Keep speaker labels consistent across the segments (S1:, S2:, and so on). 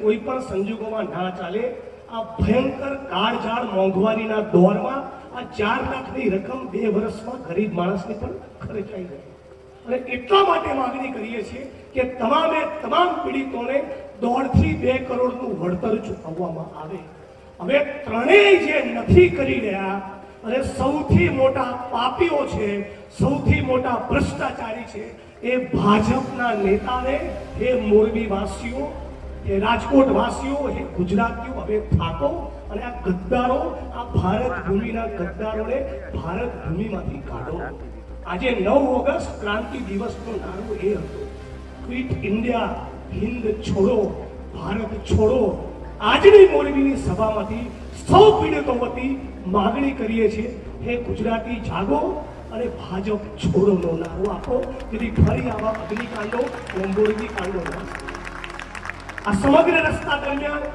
S1: કોઈ પણ સંજોગોમાં ના ચાલે. આ ભયંકર કાળઝાળ મોંઘવારીના દોરમાં આ ચાર લાખની રકમ બે વર્ષમાં ગરીબ માણસની પણ ખર્ચાઈ ગઈ. અને એટલા માટે માંગણી કરીએ છીએ કે તમામે તમામ પીડિતોને દોઢથી બે કરોડનું વળતર ચૂકવવામાં આવે. હવે ત્રણેય જે નથી કરી રહ્યા, અને સૌથી મોટા પાપીઓ છે, સૌથી મોટા ભ્રષ્ટાચારી છે, એ ભાજપના નેતાને, એ મોરબી એ રાજકોટ વાસીઓ એ ગુજરાતીઓ, હવે થાકો અને આ ગદ્દારો, આ ભારત ભૂમિના ગદ્દારોને ભારત ભૂમિમાંથી કાઢો. આજે નવ ઓગસ્ટ ક્રાંતિ દિવસનો નારો એ હતો. ક્વિટ ઇન્ડિયા હિન્દ છોડો, ભારત છોડો. આજની મોરબીની સભામાંથી સૌ પીડિતો વતી માગણી કરીએ છીએ, હે ગુજરાતી, જાગો અને ભાજપ છોડોનો નારો આપો. જેથી ફરી આવા અગ્નિકાંડો કાંડો ન. આ સમગ્ર રસ્તા દરમિયાન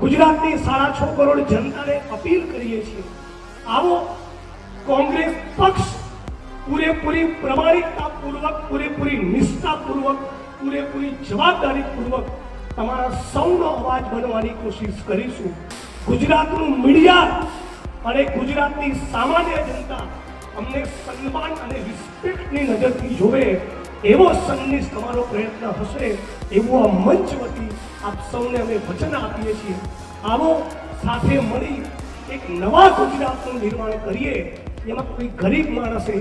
S1: ગુજરાતની સાડા છ કરોડ જનતાને અપીલ કરીએ છીએ. આવો કોંગ્રેસ પક્ષ પૂરેપૂરી પ્રમાણિકતા પૂર્વક પૂરેપૂરી નિષ્ઠા પૂર્વક પૂરેપૂરી જવાબદારી પૂર્વક તમારા સૌનો અવાજ બનવાની કોશિશ કરીશું. ગુજરાતનું મીડિયા અને ગુજરાતની સામાન્ય જનતા અમને સન્માન અને રિસ્પેક્ટની નજરથી જોવે એવો સંદેશ તમારો પ્રયત્ન હશે એવું આ મંચ વતી આપ સૌને અમે વચન આપીએ છીએ. આવો સાથે મળી એક નવા ગુજરાતનું નિર્માણ કરીએ. એમાં કોઈ ગરીબ માણસે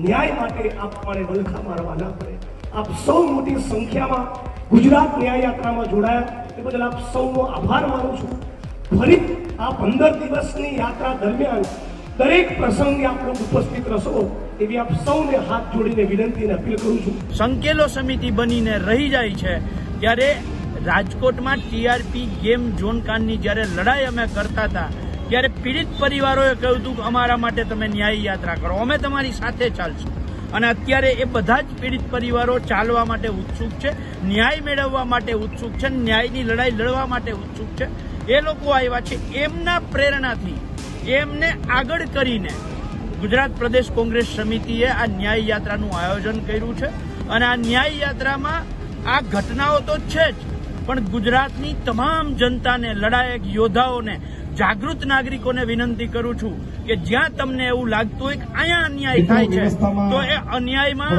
S1: ન્યાય માટે આપ મારે વલખા મારવા ના પડે. આપ સૌ મોટી સંખ્યામાં ગુજરાત ન્યાય યાત્રામાં જોડાયા. એ બદલ આપ સૌનો આભાર માનું છું. ફરી આ પંદર દિવસની યાત્રા દરમિયાન દરેક પ્રસંગે આપણે ઉપસ્થિત રહેશો એવી આપ સૌને હાથ જોડીને વિનંતી અને અપીલ કરું છું.
S2: સંકેલો સમિતિ બનીને રહી જાય છે. ત્યારે રાજકોટમાં ટીઆરપી ગેમ ઝોન કાનની જ્યારે લડાઈ અમે કરતા હતા, ત્યારે પીડિત પરિવારોએ કહ્યું હતું કે અમારા માટે તમે ન્યાય યાત્રા કરો. અમે તમારી સાથે ચાલશું. અને અત્યારે એ બધા જ પીડિત પરિવારો ચાલવા માટે ઉત્સુક છે, ન્યાય મેળવવા માટે ઉત્સુક છે, ન્યાયની લડાઈ લડવા માટે ઉત્સુક છે. એ લોકો આવ્યા છે એમના પ્રેરણાથી. એમને આગળ કરીને ગુજરાત પ્રદેશ કોંગ્રેસ સમિતિએ આ ન્યાય યાત્રાનું આયોજન કર્યું છે. અને આ ન્યાય યાત્રામાં આ ઘટનાઓ તો છે જ પણ ગુજરાતની તમામ જનતાને લડાયક યોદ્ધાઓને જાગૃત નાગરિકોને વિનંતી કરું છું કે જ્યાં તમને એવું લાગતું હોય કે અહીંયા અન્યાય થાય છે તો એ અન્યાયમાં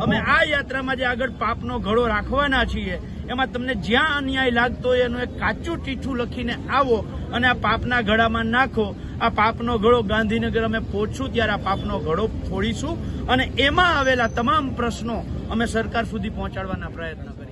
S2: અમે આ યાત્રામાં જે આગળ પાપનો ઘડો રાખવાના છીએ એમાં તમને જ્યાં અન્યાય લાગતો હોય એનું એક કાચું ચીઠું લખીને આવો અને આ પાપના ઘડામાં નાખો. આ પાપનો ઘડો ગાંધીનગર અમે પહોંચશું, ત્યારે આ પાપનો ઘડો ફોડીશું. અને એમાં આવેલા તમામ પ્રશ્નો અમે સરકાર સુધી પહોંચાડવાના પ્રયત્ન કરીશું.